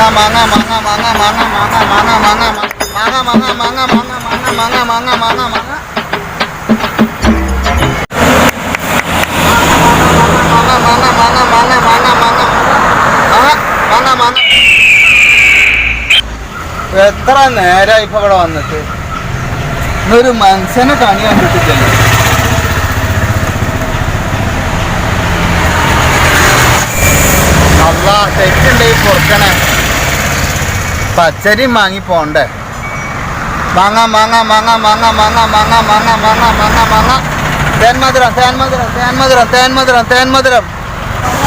മാങ്ങ മാങ്ങ മാങ്ങ മാങ്ങ മാങ്ങ മാങ്ങ മാങ്ങ മാങ്ങ മാങ്ങ മാങ്ങ മാങ്ങ മാങ്ങ മാങ്ങ മാങ്ങ മാങ്ങ മാങ്ങ എത്ര നേരമായി ഇപ്പൊ ഇവിടെ വന്നിട്ട്? ഇന്നൊരു മനുഷ്യനെ കണി കണ്ടിട്ടില്ലല്ലോ. അല്ല തെറ്റുണ്ടെങ്കിൽ പൊറുക്കണേ. പച്ചരി വാങ്ങി പോണ്ടേ? മാങ്ങ മാങ്ങ മാങ്ങ മാങ്ങ മാങ്ങ മാങ്ങ മാങ്ങ മാങ്ങ മാങ്ങ മാങ്ങ. തേൻ മധുരം തേൻ മധുരം തേൻ മധുരം തേൻ മധുരം തേൻ മധുരം.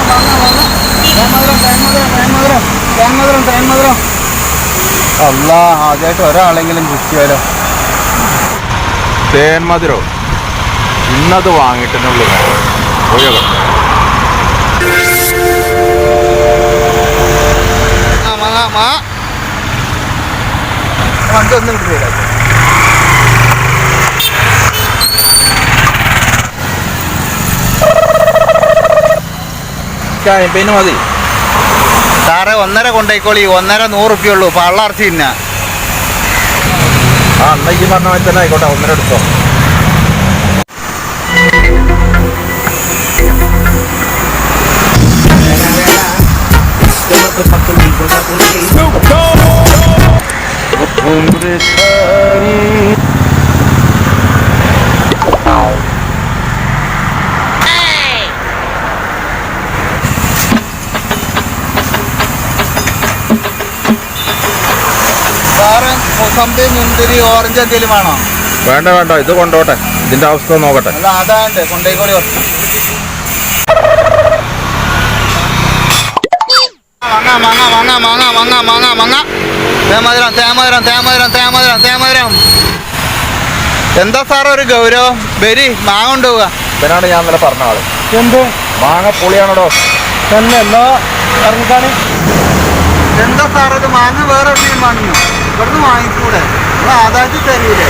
മാങ്ങ മാങ്ങ തേൻ മധുരം തേൻ മധുരം തേൻ മധുരം തേൻ മധുരം തേൻ മധുരം. അല്ല ആദ്യമായിട്ട് ഒരാളെങ്കിലും കിട്ടിയാലോ തേന്മധുരോ ഇന്നത് വാങ്ങിയിട്ടുള്ളൂ മാങ്ങ മാ ഒന്നും കിട്ടില്ല പിന്നെ മതി. സാറേ ഒന്നര കൊണ്ടേക്കോളി. ഒന്നര നൂറ് റുപ്യ ഉള്ളൂ. പള്ളർച്ചി ഇന്ന ആ അന്നയ്ക്ക് ഈ പറഞ്ഞ മാതിരി തന്നെ ആയിക്കോട്ടെ. ഒന്നര എടുത്തോ. സാറ് മുസമ്പി മുന്തിരി ഓറഞ്ച് എന്തെങ്കിലും വേണോ? വേണ്ട വേണ്ട. ഇത് കൊണ്ടോട്ടെ. ഇതിന്റെ അവസ്ഥ നോക്കട്ടെ. അല്ല അതാണ്ട് കൊണ്ടേക്കോളി മാങ്ങ മാങ്ങ മാങ്ങ മാങ്ങ മാങ്ങ മാങ്ങ മാങ്ങ തേമധുരം തേമധുരം തേമധുരം തേമധുരം തേമധുരം എന്താ സാർ ഒരു ഗൗരവം? വരി മാങ്ങ കൊണ്ടുപോവുക. ഇവനാണ് ഞാൻ ഇന്നലെ പറഞ്ഞ ആൾ. എന്ത്? മാങ്ങ പൊളിയാണോടോ തന്നെ എല്ലാ ഇറങ്ങിക്കാണ് എന്താ സാർ ഇത് മാങ്ങ വേറെ എവിടെയും വാങ്ങിയോ? ഇവിടുന്ന് വാങ്ങിക്കൂടെ നിങ്ങൾ ആദായത്തിൽ തരൂലേ?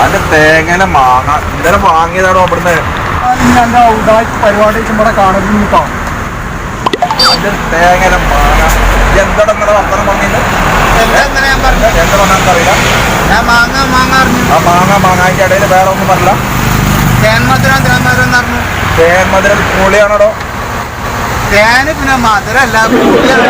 അതിന്റെ തേങ്ങന മാങ്ങ. ഇന്നലെ വാങ്ങിയതാണോ അവിടുന്ന് പരിപാടി ഇവിടെ കാണുന്നു തേങ്ങന മാങ്ങ. എന്താണ് നിങ്ങളെ വർത്തനം എന്താ പറഞ്ഞാൽ അറിയില്ല. ഞാൻ മാങ്ങ മാങ്ങ അറിഞ്ഞു. ആ മാങ്ങ മാങ്ങാന്റെ ഇടയിൽ വേറെ ഒന്നും പറഞ്ഞില്ല. തേൻ മധുരം തേൻ മധുരം എന്ന് പറഞ്ഞു തേൻ മധുരം പൊളിയാണോടോ? തേന് പിന്നെ മധുരല്ല പുളിയാണ്.